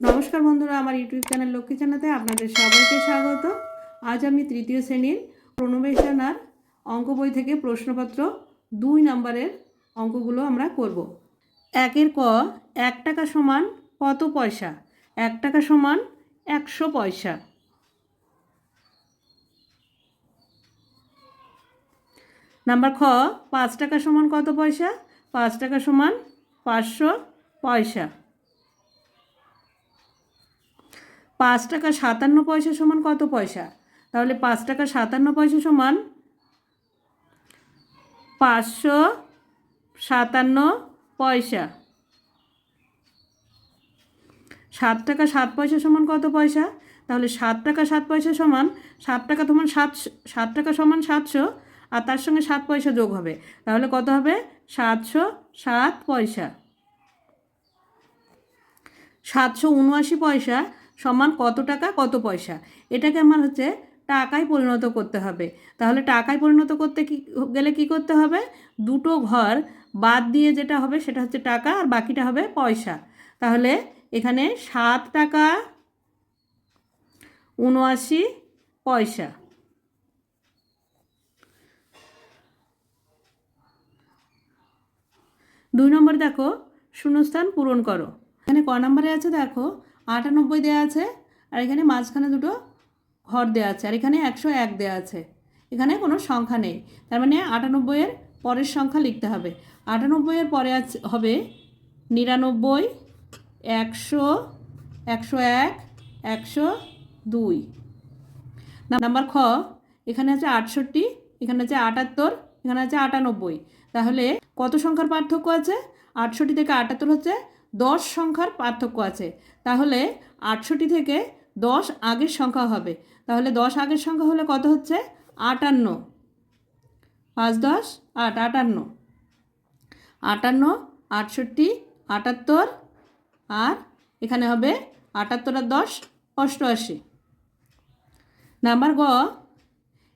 নমস্কার বন্ধুরা, আমার ইউটিউব চ্যানেল লক্ষ্মী চ্যানেলে আপনাদের সবাইকে স্বাগত। আজ আমি তৃতীয় শ্রেণির প্রণবেশনার অঙ্ক বই থেকে প্রশ্নপত্র দুই নম্বরের অঙ্কগুলো আমরা করব। একের ক, এক টাকা সমান কত পয়সা? এক টাকা সমান একশো পয়সা। নাম্বার খ, পাঁচ টাকা সমান কত পয়সা? পাঁচ টাকা সমান পাঁচশো পয়সা। পাঁচ টাকা সাতান্ন পয়সা সমান কত পয়সা? তাহলে পাঁচ টাকা সাতান্ন পয়সা সমান পাঁচশো সাতান্ন পয়সা। সাত টাকা সাত পয়সা সমান কত পয়সা? তাহলে সাত টাকা সাত পয়সা সমান সাত টাকা সমান সাত সাত টাকা সমান সাতশো আর তার সঙ্গে সাত পয়সা যোগ হবে। তাহলে কত হবে? সাতশো সাত পয়সা। সাতশো উনআশি পয়সা সমান কত টাকা, কত পয়সা? এটাকে আমার হচ্ছে টাকায় পরিণত করতে হবে। তাহলে টাকায় পরিণত করতে কি, গেলে কি করতে হবে? দুটো ঘর বাদ দিয়ে যেটা হবে সেটা হচ্ছে টাকা আর বাকিটা হবে পয়সা। তাহলে এখানে সাত টাকা, উনআশি পয়সা। দুই নম্বর দেখো, শূন্যস্থান পূরণ করো। এখানে ক নম্বরে আছে দেখো আটানব্বই দেওয়া আছে, আর এখানে মাঝখানে দুটো ঘর দেওয়া আছে, আর এখানে একশো এক দেওয়া আছে। এখানে কোনো সংখ্যা নেই, তার মানে আটানব্বইয়ের পরের সংখ্যা লিখতে হবে। আটানব্বইয়ের পরে আছে হবে নিরানব্বই, একশো একশো এক, একশো দুই। নাম্বার খ, এখানে আছে আটষট্টি, এখানে আছে আটাত্তর, এখানে আছে আটানব্বই। তাহলে কত সংখ্যার পার্থক্য আছে? আটষট্টি থেকে আটাত্তর হচ্ছে দশ সংখ্যার পার্থক্য আছে। তাহলে আটষট্টি থেকে দশ আগের সংখ্যা হবে। তাহলে দশ আগের সংখ্যা হলে কত হচ্ছে? আটান্ন। পাঁচ দশ, আট, আটান্ন। আটান্ন, আটষট্টি, আটাত্তর, আর এখানে হবে আটাত্তর আর দশ, অষ্টআশি। নাম্বার গ,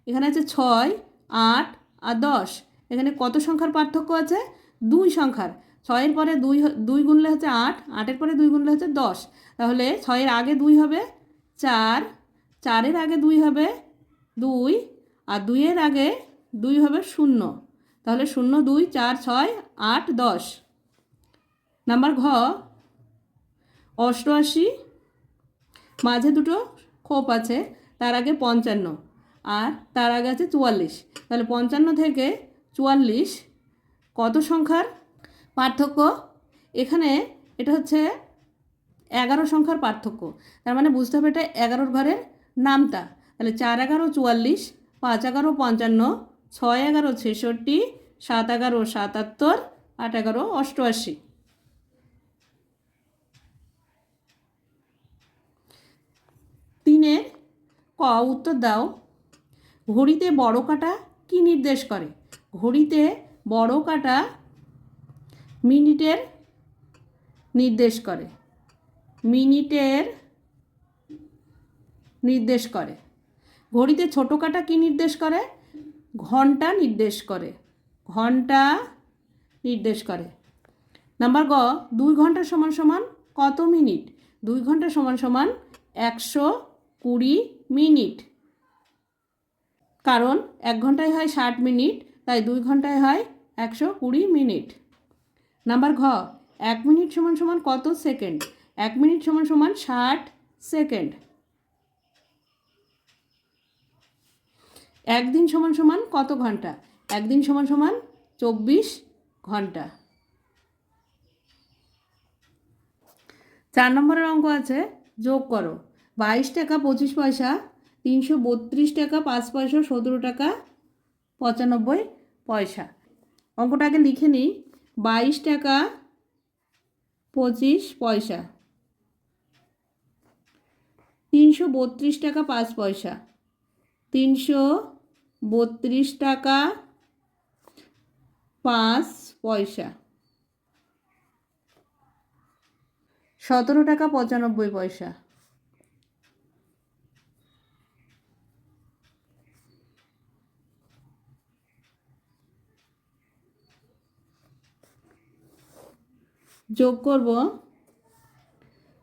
এখানে আছে ছয়, আট আর দশ। এখানে কত সংখ্যার পার্থক্য আছে? দুই সংখ্যার। ছয়ের পরে দুই দুই গুনলে হচ্ছে আট, আটের পরে দুই গুনলে হচ্ছে দশ। তাহলে ছয়ের আগে দুই হবে চার, চারের আগে দুই হবে দুই, আর দুইয়ের আগে দুই হবে শূন্য। তাহলে শূন্য, দুই, চার, ছয়, আট, দশ। নাম্বার ঘ, অষ্টআশি, মাঝে দুটো খোপ আছে, তার আগে পঞ্চান্ন, আর তার আগে আছে চুয়াল্লিশ। তাহলে পঞ্চান্ন থেকে চুয়াল্লিশ, কত সংখ্যার? পার্থক্য? এখানে এটা হচ্ছে এগারো সংখ্যার পার্থক্য। তার মানে বুঝতে হবে এটা এগারোর ঘরের নামটা। তাহলে চার এগারো চুয়াল্লিশ, পাঁচ এগারো পঞ্চান্ন, ছয় এগারো ছেষট্টি, সাত এগারো সাতাত্তর, আট এগারো অষ্টআশি। তিনের ক, উত্তর দাও। ঘড়িতে বড় কাটা কি নির্দেশ করে? ঘড়িতে বড় কাটা মিনিটের নির্দেশ করে। মিনিটের নির্দেশ করে। ঘড়িতে ছোটো কাটা কী নির্দেশ করে? ঘণ্টা নির্দেশ করে। ঘণ্টা নির্দেশ করে। নাম্বার গ, দুই ঘণ্টা সমান সমান কত মিনিট? দুই ঘণ্টা সমান সমান একশো কুড়ি মিনিট। কারণ এক ঘন্টায় হয় ষাট মিনিট, তাই দুই ঘন্টায় হয় একশো কুড়ি মিনিট। নাম্বার ঘ, এক মিনিট সমান সমান কত সেকেন্ড? এক মিনিট সমান সমান ষাট সেকেন্ড। একদিন সমান সমান কত ঘণ্টা? একদিন সমান সমান চব্বিশ ঘণ্টা। চার নম্বরের অঙ্ক আছে, যোগ করো। বাইশ টাকা পঁচিশ পয়সা, তিনশো বত্রিশ টাকা পাঁচ পয়সা, সতেরো টাকা পঁচানব্বই পয়সা। অঙ্কটাকে লিখে নিই। বাইশ টাকা পঁচিশ পয়সা। তিনশো বত্রিশ টাকা পাঁচ পয়সা। তিনশো বত্রিশ টাকা পাঁচ পয়সা। সতেরো টাকা পঁচানব্বই পয়সা। যোগ করব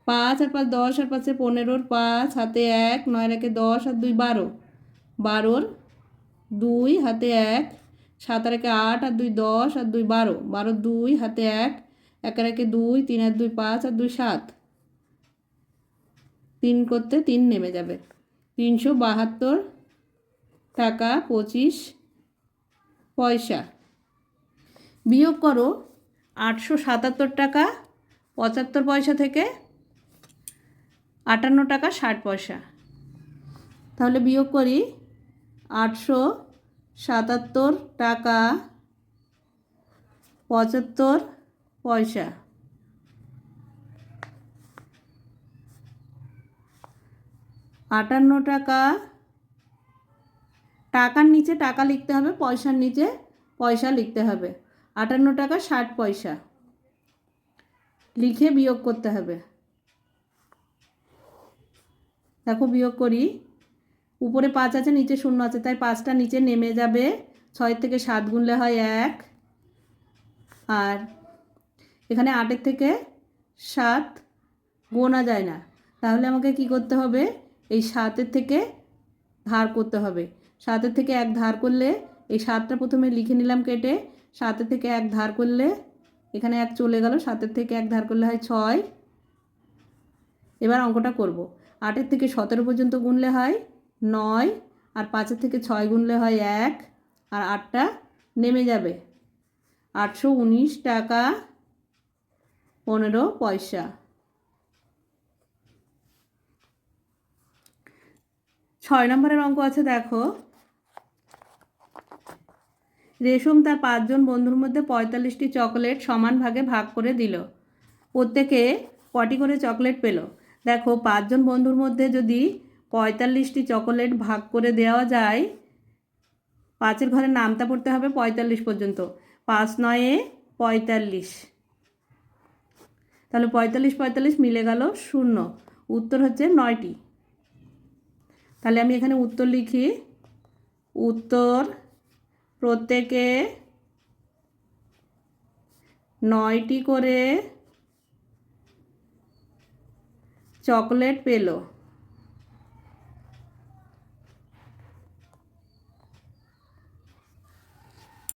পাঁচ আর পাঁচ দশ আর পাঁচে পনেরোর পাঁচ, হাতে এক নয় একে দশ আর দুই বারো। বারোর দুই, হাতে এক সাত আর একে আট আর দুই দশ আর দুই বারো। বারো দুই, হাতে এক একে দুই তিন আর দুই পাঁচ আর দুই সাত। তিন করতে তিন নেমে যাবে। তিনশো বাহাত্তর টাকা পঁচিশ পয়সা। বিয়োগ করো আটশো সাতাত্তর টাকা, পঁচাত্তর পয়সা থেকে আটান্ন টাকা ষাট পয়সা। তাহলে বিয়োগ করি আটশো সাতাত্তর টাকা, পঁচাত্তর পয়সা। আটান্ন টাকা, টাকার নিচে টাকা লিখতে হবে, পয়সার নিচে পয়সা লিখতে হবে। আটান্ন টাকা ষাট পয়সা। লিখে বিয়োগ করতে হবে। দেখো বিয়োগ করি। উপরে পাঁচ আছে, নিচে শূন্য আছে, তাই পাঁচটা নিচে নেমে যাবে। ছয় থেকে সাত গুনলে হয় এক। আর এখানে আটের থেকে সাত গোনা যায় না। তাহলে আমাকে কি করতে হবে? এই সাতের থেকে ধার করতে হবে। সাতের থেকে এক ধার করলে এই সাতটা প্রথমে লিখে নিলাম কেটে সাতের থেকে এক ধার করলে, এখানে এক চলে গেল, সাতের থেকে এক ধার করলে হয় ছয়। এবার অঙ্কটা করব। আটের থেকে সতেরো পর্যন্ত গুনলে হয় নয়, আর পাঁচের থেকে ছয় গুনলে হয় এক, আর আটটা নেমে যাবে। আটশো উনিশ টাকা পনেরো পয়সা। ছয় নম্বরের অঙ্ক আছে, দেখো। রেশম তার পাঁচজন বন্ধুর মধ্যে পঁয়তাল্লিশটি চকলেট সমান ভাগে ভাগ করে দিল। প্রত্যেকে কটি করে চকলেট পেল? দেখো, পাঁচজন বন্ধুর মধ্যে যদি পঁয়তাল্লিশটি চকলেট ভাগ করে দেওয়া যায়, পাঁচের ঘরে নামতা পড়তে হবে পঁয়তাল্লিশ পর্যন্ত। পাঁচ নয়ে পঁয়তাল্লিশ। তাহলে পঁয়তাল্লিশ পঁয়তাল্লিশ মিলে গেল শূন্য। উত্তর হচ্ছে নয়টি। তাহলে আমি এখানে উত্তর লিখি। উত্তর প্রত্যেকে নয়টি করে চকলেট পেল।